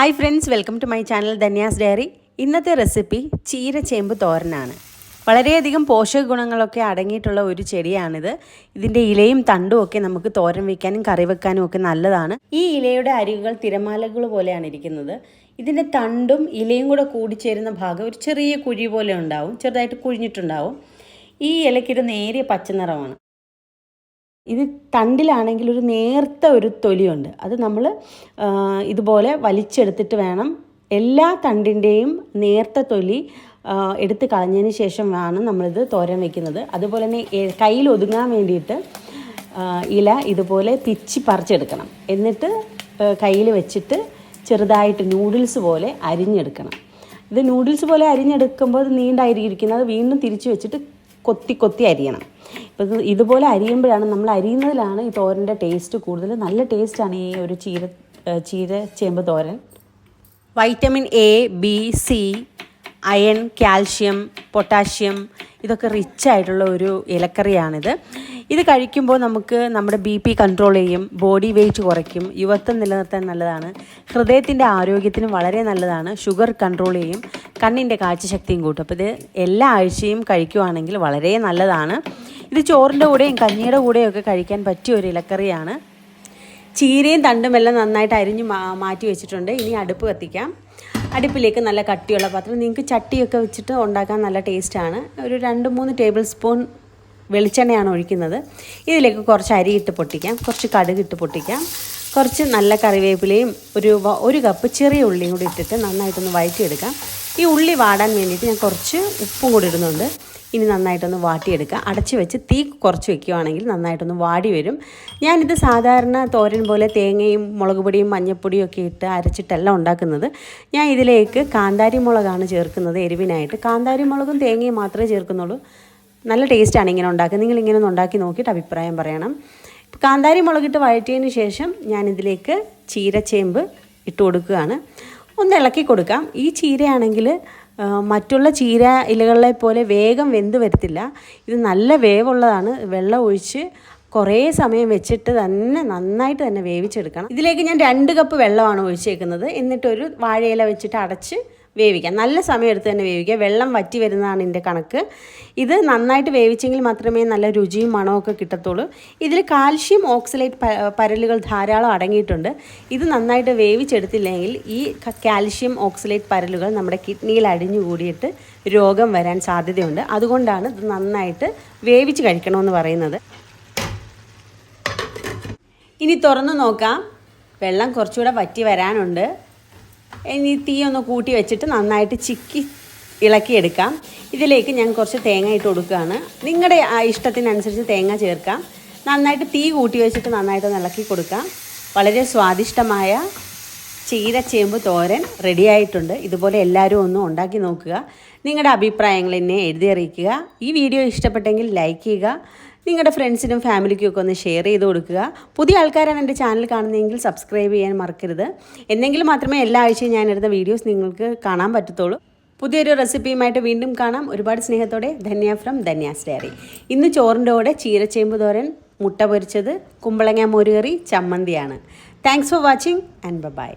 Hi friends welcome to my channel Dhanya's diary ഇന്നത്തെ recipe ചീര ചേമ്പ് തോരനാണ്. വളരെയധികം പോഷക ഗുണങ്ങളൊക്കെ അടങ്ങിയിട്ടുള്ള ഒരു ചെടിയാണിത്. ഇതിന്റെ ഇലയും തണ്ടും ഒക്കെ നമുക്ക് തോരൻ വയ്ക്കാനും കറി വെക്കാനും ഒക്കെ നല്ലതാണ്. ഈ ഇലയുടെ അരികുകൾ തിരമാലകൾ പോലെയാണ് ഇരിക്കുന്നത്. ഇതിന്റെ തണ്ടും ഇലയും കൂടെ കൂടിച്ചേരുന്ന ഭാഗം ഒരു ചെറിയ കുഴി പോലെ ഉണ്ടാവും ചെറുതായിട്ട് കുഴിഞ്ഞിട്ടുണ്ടാവും. ഈ ഇലയ്ക്കൊരു നേരിയ പച്ചനിറമാണ്. ഇത് തണ്ടിലാണെങ്കിൽ ഒരു നേർത്ത ഒരു തൊലിയുണ്ട്. അത് നമ്മൾ ഇതുപോലെ വലിച്ചെടുത്തിട്ട് വേണം എല്ലാ തണ്ടിന്റെയും നേർത്ത തൊലി എടുത്ത് കളഞ്ഞതിന് ശേഷം വേണം നമ്മളിത് തോരൻ വെക്കുന്നത്. അതുപോലെ തന്നെ കയ്യിൽ ഒതുങ്ങാൻ വേണ്ടിയിട്ട് ഇല ഇതുപോലെ തിച്ചി പറിച്ചെടുക്കണം. എന്നിട്ട് കയ്യിൽ വെച്ചിട്ട് ചെറുതായിട്ട് നൂഡിൽസ് പോലെ അരിഞ്ഞെടുക്കണം. ഇത് നൂഡിൽസ് പോലെ അരിഞ്ഞെടുക്കുമ്പോൾ അത് നീണ്ടായിരിക്കുന്നത് വീണ്ടും തിരിച്ചു വെച്ചിട്ട് കൊത്തി കൊത്തി അരിയണം. ഇപ്പം ഇത് ഇതുപോലെ അരിയുമ്പോഴാണ് നമ്മൾ അരിയുന്നതിലാണ് ഈ തോരന്റെ ടേസ്റ്റ് കൂടുതൽ. നല്ല ടേസ്റ്റാണ് ഈ ഒരു ചീര ചീര ചേമ്പ് തോരൻ. Vitamin A B C iron calcium potassium ഇതൊക്കെ റിച്ച് ആയിട്ടുള്ള ഒരു ഇലക്കറിയാണിത്. ഇത് കഴിക്കുമ്പോൾ നമുക്ക് നമ്മുടെ ബി പി കൺട്രോൾ ചെയ്യും ബോഡി വെയിറ്റ് കുറയ്ക്കും യുവത്വം നിലനിർത്താൻ നല്ലതാണ് ഹൃദയത്തിന്റെ ആരോഗ്യത്തിനും വളരെ നല്ലതാണ് ഷുഗർ കൺട്രോൾ ചെയ്യും കണ്ണിന്റെ കാഴ്ചശക്തിയും കൂട്ടും. അപ്പോൾ ഇത് എല്ലാ ആഴ്ചയും കഴിക്കുവാണെങ്കിൽ വളരെ നല്ലതാണ്. ഇത് ചോറിന്റെ കൂടെയും കഞ്ഞിയുടെ കൂടെയും ഒക്കെ കഴിക്കാൻ പറ്റിയ ഒരു ഇലക്കറിയാണ്. ചീരയും തണ്ടും എല്ലാം നന്നായിട്ട് അരിഞ്ഞ് മാറ്റി വെച്ചിട്ടുണ്ട്. ഇനി അടുപ്പ് കത്തിക്കാം. അടുപ്പിലേക്ക് നല്ല കട്ടിയുള്ള പാത്രം നിങ്ങൾക്ക് ചട്ടിയൊക്കെ വെച്ചിട്ട് ഉണ്ടാക്കാൻ നല്ല ടേസ്റ്റാണ് ഒരു രണ്ട് മൂന്ന് ടേബിൾ സ്പൂൺ വെളിച്ചെണ്ണയാണ് ഒഴിക്കുന്നത്. ഇതിലേക്ക് കുറച്ച് അരി ഇട്ട് പൊട്ടിക്കാം. കുറച്ച് കടുക് ഇട്ട് പൊട്ടിക്കാം. കുറച്ച് നല്ല കറിവേപ്പിലയും ഒരു ഒരു കപ്പ് ചെറിയ ഉള്ളിയും കൂടി ഇട്ടിട്ട് നന്നായിട്ടൊന്ന് വഴറ്റിയെടുക്കാം. ഈ ഉള്ളി വാടാൻ വേണ്ടിയിട്ട് ഞാൻ കുറച്ച് ഉപ്പും കൂടി ഇടുന്നുണ്ട്. ഇനി നന്നായിട്ടൊന്ന് വാട്ടിയെടുക്കുക അടച്ചു വെച്ച് തീ കുറച്ച് വെക്കുകയാണെങ്കിൽ നന്നായിട്ടൊന്ന് വാടി വരും. ഞാനിത് സാധാരണ തോരൻ പോലെ തേങ്ങയും മുളക് പൊടിയും മഞ്ഞൾപ്പൊടിയും ഒക്കെ ഇട്ട് അരച്ചിട്ടല്ല ഉണ്ടാക്കുന്നത്. ഞാൻ ഇതിലേക്ക് കാന്താരി മുളകാണ് ചേർക്കുന്നത് എരിവിനായിട്ട്. കാന്താരി മുളകും തേങ്ങയും മാത്രമേ ചേർക്കുന്നുള്ളൂ. നല്ല ടേസ്റ്റാണ് ഇങ്ങനെ ഉണ്ടാക്കുന്നത് നിങ്ങൾ ഇങ്ങനെ ഒന്ന് ഉണ്ടാക്കി നോക്കിയിട്ട് അഭിപ്രായം പറയണം. കാന്താരി മുളകിട്ട് വഴറ്റിയതിന് ശേഷം ഞാനിതിലേക്ക് ചീരച്ചേമ്പ് ഇട്ട് കൊടുക്കുകയാണ്. ഒന്ന് ഇളക്കി കൊടുക്കാം. ഈ ചീരയാണെങ്കിൽ മറ്റുള്ള ചീര ഇലകളെ പോലെ വേഗം വെന്ത് വരത്തില്ല. ഇത് നല്ല വേവുള്ളതാണ്. വെള്ളം ഒഴിച്ച് കുറേ സമയം വെച്ചിട്ട് തന്നെ നന്നായിട്ട് തന്നെ വേവിച്ചെടുക്കണം. ഇതിലേക്ക് ഞാൻ രണ്ട് കപ്പ് വെള്ളമാണ് ഒഴിച്ചേക്കുന്നത്. എന്നിട്ടൊരു വാഴയില വെച്ചിട്ട് അടച്ച് വേവിക്കാം. നല്ല സമയം എടുത്ത് തന്നെ വേവിക്കുക. വെള്ളം വറ്റി വരുന്നതാണ് ഇതിന്റെ കണക്ക്. ഇത് നന്നായിട്ട് വേവിച്ചെങ്കിൽ മാത്രമേ നല്ല രുചിയും മണമൊക്കെ കിട്ടത്തുള്ളൂ. ഇതിൽ കാൽഷ്യം ഓക്സലേറ്റ് പരലുകൾ ധാരാളം അടങ്ങിയിട്ടുണ്ട്. ഇത് നന്നായിട്ട് വേവിച്ചെടുത്തില്ലെങ്കിൽ ഈ കാൽഷ്യം ഓക്സലേറ്റ് പരലുകൾ നമ്മുടെ കിഡ്നിയിൽ അടിഞ്ഞു കൂടിയിട്ട് രോഗം വരാൻ സാധ്യതയുണ്ട്. അതുകൊണ്ടാണ് ഇത് നന്നായിട്ട് വേവിച്ച് കഴിക്കണമെന്ന് പറയുന്നത്. ഇനി തുറന്നു നോക്കാം. വെള്ളം കുറച്ചുകൂടെ വറ്റി വരാനുണ്ട്. ഇനി തീ ഒന്ന് കൂട്ടി വെച്ചിട്ട് നന്നായിട്ട് ചിക്കി ഇളക്കിയെടുക്കാം. ഇതിലേക്ക് ഞാൻ കുറച്ച് തേങ്ങ ഇട്ട് കൊടുക്കുകയാണ്. നിങ്ങളുടെ ഇഷ്ടത്തിനനുസരിച്ച് തേങ്ങ ചേർക്കാം. നന്നായിട്ട് തീ കൂട്ടി വെച്ചിട്ട് നന്നായിട്ട് ഇളക്കി കൊടുക്കാം. വളരെ സ്വാദിഷ്ടമായ ചീരച്ചേമ്പ് തോരൻ റെഡിയായിട്ടുണ്ട് ഇതുപോലെ എല്ലാവരും ഒന്ന് ഉണ്ടാക്കി നോക്കുക. നിങ്ങളുടെ അഭിപ്രായങ്ങൾ എന്നെ എഴുതി അറിയിക്കുക. ഈ വീഡിയോ ഇഷ്ടപ്പെട്ടെങ്കിൽ ലൈക്ക് ചെയ്യുക. നിങ്ങളുടെ ഫ്രണ്ട്സിനും ഫാമിലിക്കും ഒന്ന് ഷെയർ ചെയ്ത് കൊടുക്കുക. പുതിയ ആൾക്കാരാണ് എന്റെ ചാനൽ കാണുന്നതെങ്കിൽ സബ്സ്ക്രൈബ് ചെയ്യാൻ മറക്കരുത്. എന്നെങ്കിൽ മാത്രമേ എല്ലാ ആഴ്ചയും ഞാൻ എടുത്ത വീഡിയോസ് നിങ്ങൾക്ക് കാണാൻ പറ്റത്തുള്ളൂ. പുതിയൊരു റെസിപ്പിയുമായിട്ട് വീണ്ടും കാണാം. ഒരുപാട് സ്നേഹത്തോടെ ധന്യ ഫ്രം ധന്യാസ് ഡയറി ഇന്ന് ചോറിന്റെ കൂടെ ചീരച്ചേമ്പ് തോരൻ മുട്ട പൊരിച്ചത് കുമ്പളങ്ങ മോരുകറി ചമ്മന്തിയാണ്. Thanks for watching and bye